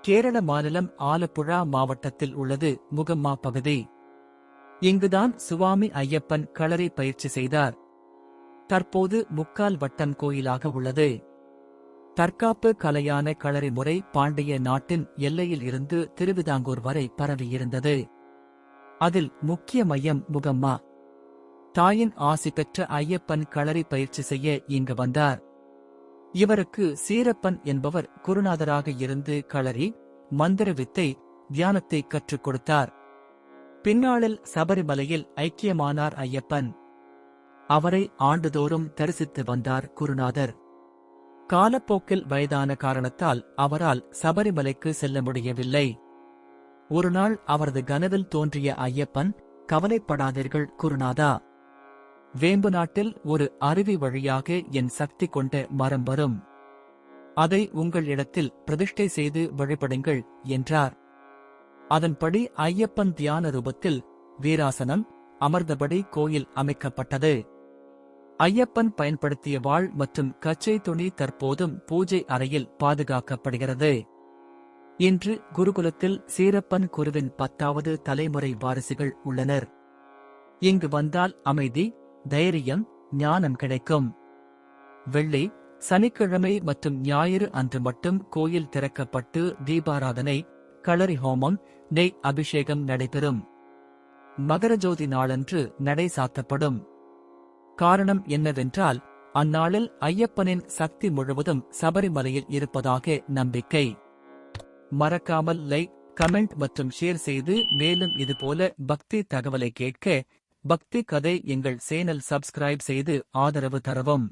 கேரள மாநிலம் ஆலப்புழா மாவட்டத்தில் உள்ளது முகம்மா பகுதி. இங்குதான் சுவாமி ஐயப்பன் களரி பயிற்சி செய்தார். தற்போது முக்கால் வட்டம் கோயிலாக உள்ளது. தற்காப்பு கலையான களரி முறை பாண்டிய நாட்டின் எல்லையில் இருந்து திருவிதாங்கூர் வரை பரவியிருந்தது. அதில் முக்கிய மையம் முகம்மா. தாயின் ஆசி பெற்ற ஐயப்பன் களரி பயிற்சி செய்ய இங்கு வந்தார். இவருக்கு சீரப்பன் என்பவர் குருநாதராக இருந்து களரி மந்திர வித்தை தியானத்தை கற்றுக் கொடுத்தார். பின்னாளில் சபரிமலையில் ஐக்கியமானார் ஐயப்பன். அவரை ஆண்டுதோறும் தரிசித்து வந்தார் குருநாதர். காலப்போக்கில் வயதான காரணத்தால் அவரால் சபரிமலைக்கு செல்ல முடியவில்லை. ஒருநாள் அவரது கனவில் தோன்றிய ஐயப்பன் கவலைப்படாதீர்கள் குருநாதா. வேம்பு நாட்டில் ஒரு அருவி வழியாக என் சக்தி கொண்ட மரம் வரும். அதை உங்கள் இடத்தில் பிரதிஷ்டை செய்து வழிபடுங்கள் என்றார். அதன்படி ஐயப்பன் தியான ரூபத்தில் வீராசனம் அமர்ந்தபடி கோயில் அமைக்கப்பட்டது. ஐயப்பன் பயன்படுத்திய வாழ் மற்றும் கச்சை துணி தற்போதும் பூஜை அறையில் பாதுகாக்கப்படுகிறது. இன்று குருகுலத்தில் சீரப்பன் குருவின் பத்தாவது தலைமுறை வாரிசுகள் உள்ளனர். இங்கு வந்தால் அமைதி தைரியம் ஞானம் கிடைக்கும். வெள்ளி சனிக்கிழமை மற்றும் ஞாயிறு அன்று மட்டும் கோயில் திறக்கப்பட்டு தீபாராதனை களரி ஹோமம் நெய் அபிஷேகம் நடைபெறும். மகரஜோதி நாளன்று நடை சாத்தப்படும். காரணம் என்னவென்றால் அந்நாளில் ஐயப்பனின் சக்தி முழுவதும் சபரிமலையில் இருப்பதாக நம்பிக்கை. மறக்காமல் லைக் கமெண்ட் மற்றும் ஷேர் செய்து மேலும் இதுபோல பக்தி தகவலை கேட்க பக்தி கதை எங்கள் சேனல் சப்ஸ்கிரைப் செய்து ஆதரவு தரவும்.